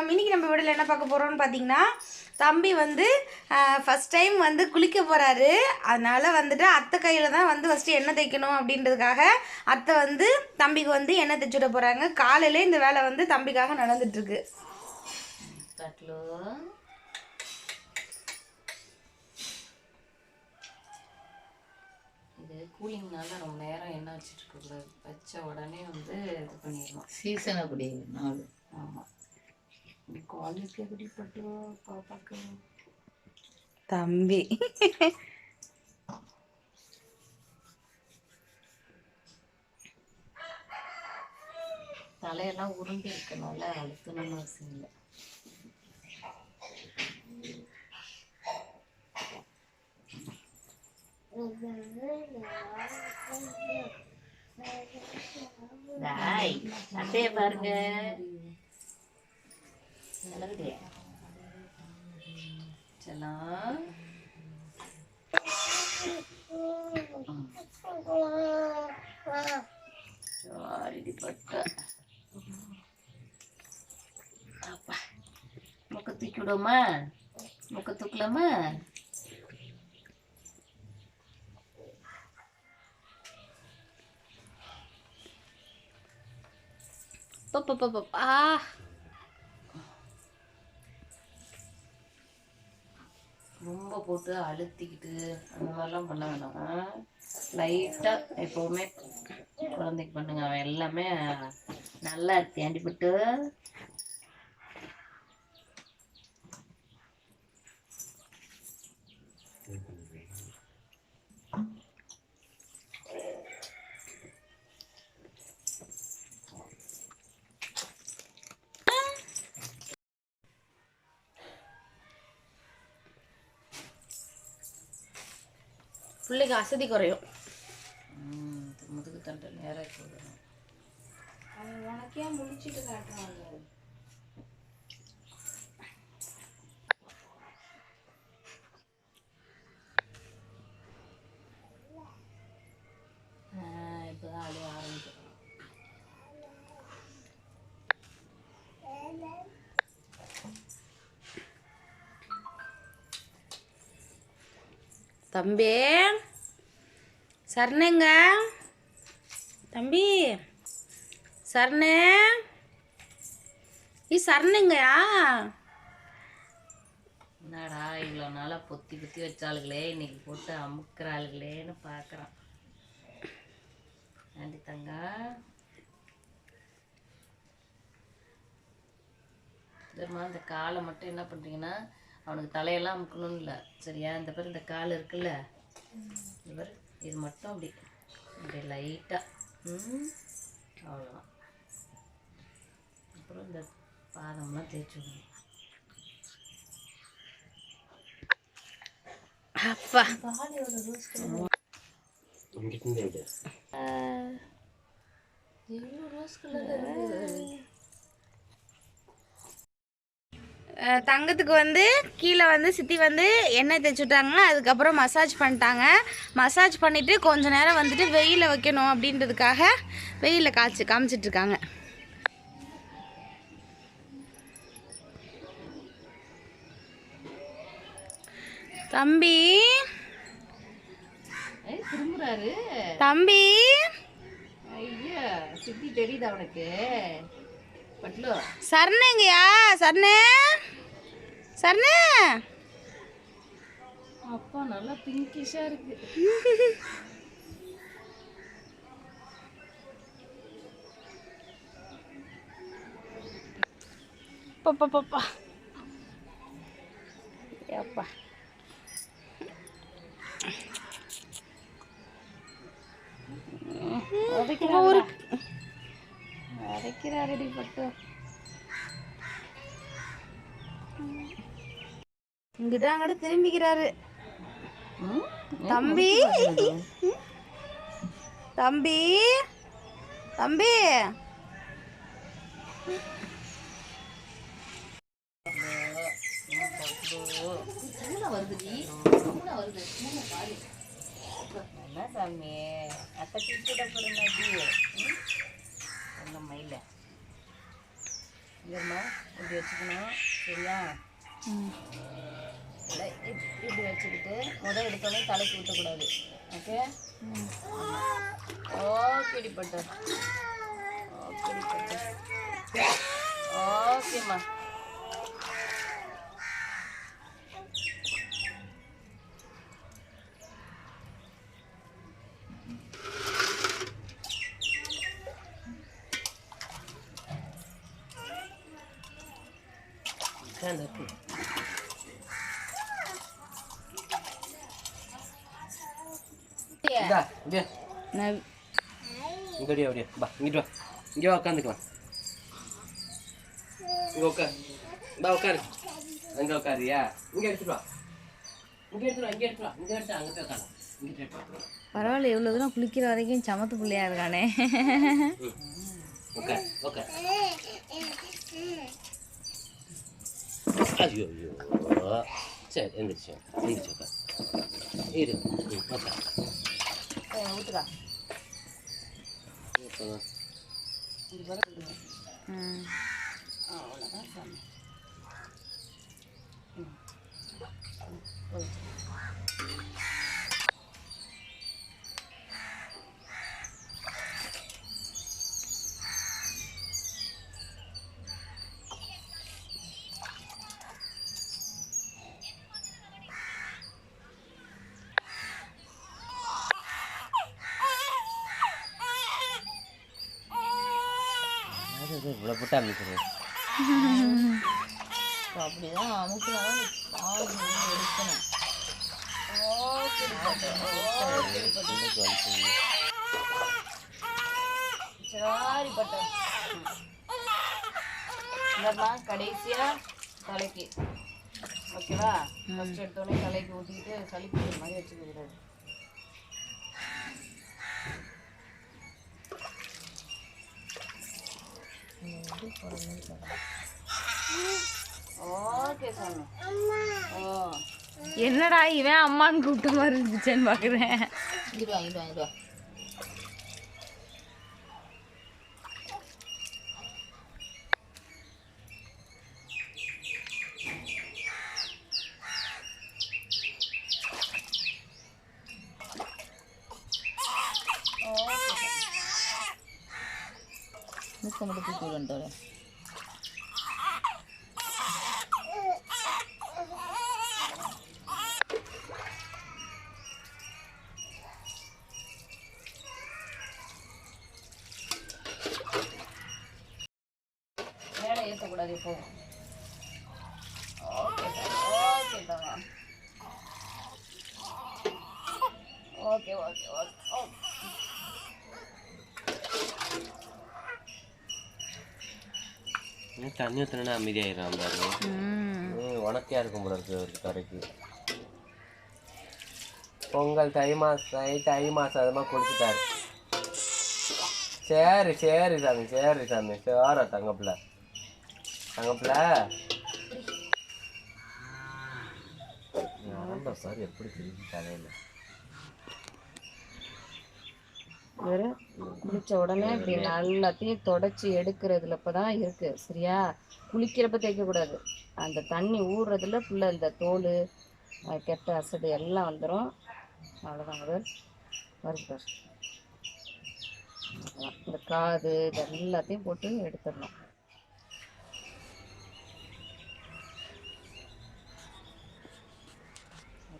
வணக்கம் இன்னைக்கு நம்ம வீடியோவில் என்ன பார்க்க போகிறோம்னு பார்த்தீங்கன்னா தம்பி வந்து ஃபஸ்ட் டைம் வந்து குளிக்க போகிறாரு அதனால் வந்துட்டு அத்தை கையில் தான் வந்து ஃபஸ்ட்டு எண்ணெய் தைக்கணும் அப்படின்றதுக்காக அத்தை வந்து தம்பிக்கு வந்து எண்ணெய் தைச்சு விட போகிறாங்க காலையில இந்த வேலை வந்து தம்பிக்காக நடந்துட்டுருக்கு. இது கூலிங்னால ரொம்ப நேரம் எண்ணெய் வச்சுட்டு இருக்கக்கூடாது வச்ச உடனே வந்து இது பண்ணிடணும். சீசனை குடி நாள். ஆமாம் குழந்தைக்கு எப்படி பாப்பாக்கு? தம்பி. தலையெல்லாம் உருண்டி இருக்கனால அழுத்தணும்னு அவசியம் இல்லை டாய் அத்தைய பாருங்க நல்லது செல்லாம் சாரிடி பட்ட அப்பா முக்க தூக்கி விடுவோமா முக்க தூக்கலாமா பப்பா ரொம்ப போட்டு அழுத்திக்கிட்டு அந்த மாதிரிலாம் பண்ண வேணாம். லைட்டாக எப்போவுமே குழந்தைக்கு பண்ணுங்க. அவன் எல்லாமே நல்லா தேண்டிப்பட்டு பிள்ளைக்கு அசதி குறையும். முதுகு தண்டை நேராக உனக்கே முடிச்சிட்டு காட்டுறாங்க இப்போ தான் அழுவ ஆரம்பிக்கும் தம்பி. சரணங்க. தம்பி. சரணே. ஈ சரணுங்கயா? என்னடா இவ்வளோ நாளாக பொத்தி பொத்தி வச்சாளுகளே இன்னைக்கு போட்டு அமுக்கிறாளுகளேன்னு பார்க்குறான் நன்றி தங்கா? தெரியுமா இந்த காலை மட்டும் என்ன பண்ணுறீங்கன்னா அவனுக்கு தலையெல்லாம் அமுக்கணும்னு இல்லை. சரியா? இந்த பேர் இந்த கால் இருக்குல்ல? இந்த பாரு இது மட்டும் அப்படி. இப்படி லைட்டாக ம் அவ்வளோதான் அப்புறம் இந்த பாதம்லாம் தேய்ச்சி விடணும் அப்பா. எவ்வளோ ரோஸ் கலர் தங்கத்துக்கு வந்து கீழே வந்து சித்தி வந்து எண்ணெய் தேய்ச்சுட்டாங்க அதுக்கப்புறம் மசாஜ் பண்ணிட்டாங்க. மசாஜ் பண்ணிவிட்டு கொஞ்ச நேரம் வந்துட்டு வெயிலில் வைக்கணும் அப்படின்றதுக்காக வெயிலில் காய்ச்சி காமிச்சிட்டு இருக்காங்க. தம்பி. தம்பி. ஐயா சித்தி தெரியுது அவனுக்கு சரணேங்கய்யா சரணே சரணே. அப்பா நல்லா பிங்கிஷா இருக்கு. பப்பா பப்பா அப்பா ஒரு அரைக்கிறாரடி பட்டு. இங்கிட்ட அங்கிட்ட திரும்பிக்கிறாரு? தம்பி! தம்பி! தம்பி! வருதுடி வருது பூனை பாரு என்ன சாமி? அத்தை அந்த மயில இதெல்லாம் இப்படி வச்சுக்கணும். சரியா? இல்லை இப்படி வச்சுக்கிட்டு முதல் எடுத்தோடனே தலைக்கு ஊற்றக்கூடாது. ஓகே ஓ பட்டு ஓகேடி பட்டு ஓகேம்மா உட்காந்து நான் இங்கே அப்படியே. பா இங்கிட்டு வா. இங்கே வா உட்காந்துக்கலாம் இங்கே உட்கார் பா உட்காரு அங்கே உட்காரியா இங்கே எடுத்துட்டு வா. இங்கே எடுத்துட்டு வா இங்கே எடுத்துட்டு வா. இங்கே எடுத்து அங்கே போய் உட்காரலாம் இங்கே எடுத்து பரவாயில்ல இவ்வளோ தூரம் குளிக்கிற வரைக்கும் சமத்து பிள்ளையா இருக்கானே. உட்கார் உட்கார் ஐயோ ஐயோ. சரி எந்திரிச்சு எந்திரிச்சு உட்கார் இரு உட்கார் ஊற்றுக்கா ம். அவ்வளோதான் சாமி ம். ம், போதும். அது இது இவ்வளோ போட்டு இப்போ அப்படிதான் பால் வந்து எடுக்கணும். சரி பட்டு இதெல்லாம் கடைசியா தலைக்கு. ஓகேவா? ஃபர்ஸ்ட் எடுத்தோடனே தலைக்கு ஊற்றிக்கிட்டு சளி பிடிக்கிற மாதிரி வச்சுக்க கூடாது ஓகே சாமி ஓ என்னடா இவன் அம்மான்னு கூப்பிட்ட மாதிரி இருந்துச்சேன்னு பாக்குறேன். மட்டும் தூக்கி விடுன்ட்டு மேலே ஏற்றக்கூடாது இப்போ. Okay okay okay okay okay okay இன்னும் தண்ணி ஊற்றினா அமைதியாயிடும் பாருங்க. ம். உனக்கையா இருக்கும் போல இருக்கு கரைக்கு பொங்கல் தை மாசம் தை தை மாசம் அதுமா குளிச்சுட்டாரு. சரி சரி சாமி சரி சாமி. சேரா தங்கப்பிள்ள தங்கப்பிள்ள நரம்ப சார் எப்படி திருப்பி தலையில? வேறு குளிச்ச உடனே இப்படி எல்லாத்தையும் தொடச்சி எடுக்கிறதுல இப்பதான் இருக்கு சரியா? குளிக்கிறப்ப தேய்க்கக்கூடாது அந்த தண்ணி ஊறுறதுல ஃபுல்லாக இந்த தோல் கெட்ட அசடு எல்லாம் வந்துடும் அவ்வளோதான் முதல் வருது இந்த காது இது எல்லாத்தையும் போட்டு எடுத்துடணும்.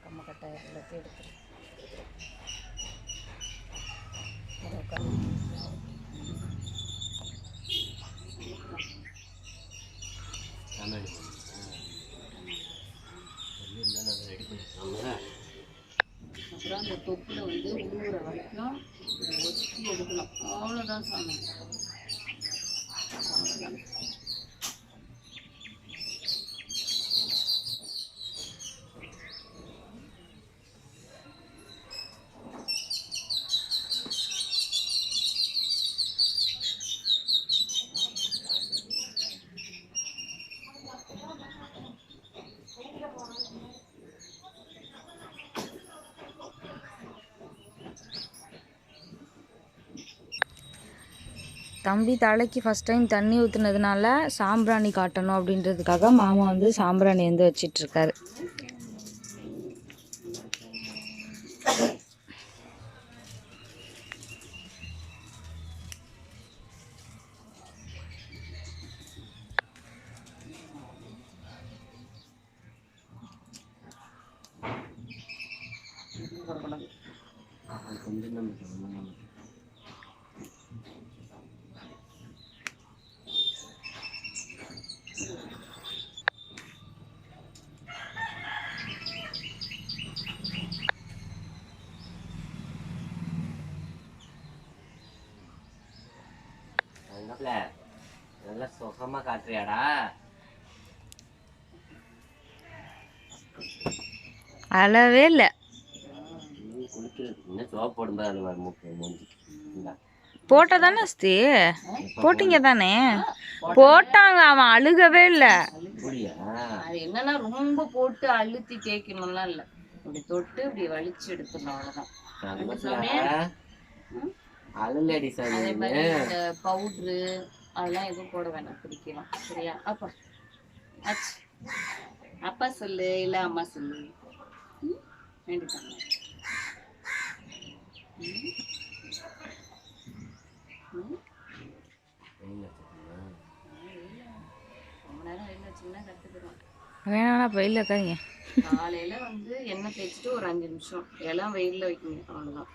கம்மக்கட்டை எல்லாத்தையும் எடுத்துடணும் கண்ணாடி ரெடி பண்ணிருக்காங்க அப்புறம் அந்த தொப்புல வந்து ஊறுற வரைக்கும் ஒத்தி எடுக்கணும் அவ்வளோதான் சாமி தம்பி தலைக்கு ஃபஸ்ட் டைம் தண்ணி ஊற்றுனதுனால சாம்பிராணி காட்டணும் அப்படின்றதுக்காக மாமா வந்து சாம்பிராணி வந்து வச்சிட்டு இருக்காரு என்னப்ல நல்லா சுகமா காட்டுறியாடா அளவே இல்லை. நீ குளிக்கிறது இன்னும் சோப் போடும்போது அது வரும் மூக்கு மூஞ்சி இந்தா. போட்ட தானே ஸ்தி போட்டீங்க தானே? போட்டாங்க அவன் அழுகவே இல்லை. என்னன்னா ரொம்ப போட்டு அழுத்தி தேய்க்கணும்லாம் இல்லை. இப்படி தொட்டு இப்படி வலிச்சு எடுத்துடணும் அவ்வளோதான் அழுலடி சாமி அதே மாதிரி இந்த பவுட்ரு அதெல்லாம் எதுவும் போட வேணாம் பிடிக்கலாம் சரியா? அப்பா. ஆச்சு. அப்பா சொல்லு இல்ல அம்மா சொல்லு? வேண்டிட்டாங்க ரொம்ப நேரம் வெளில வச்சிங்கன்னா கற்றுக்குறோம் வேணாண்ணா வெயில இருக்காதீங்க காலையில வந்து எண்ணெய் தேய்ச்சிட்டு ஒரு அஞ்சு நிமிஷம். இளம் வெயில்ல வைக்கணும் அவ்வளவுதான்.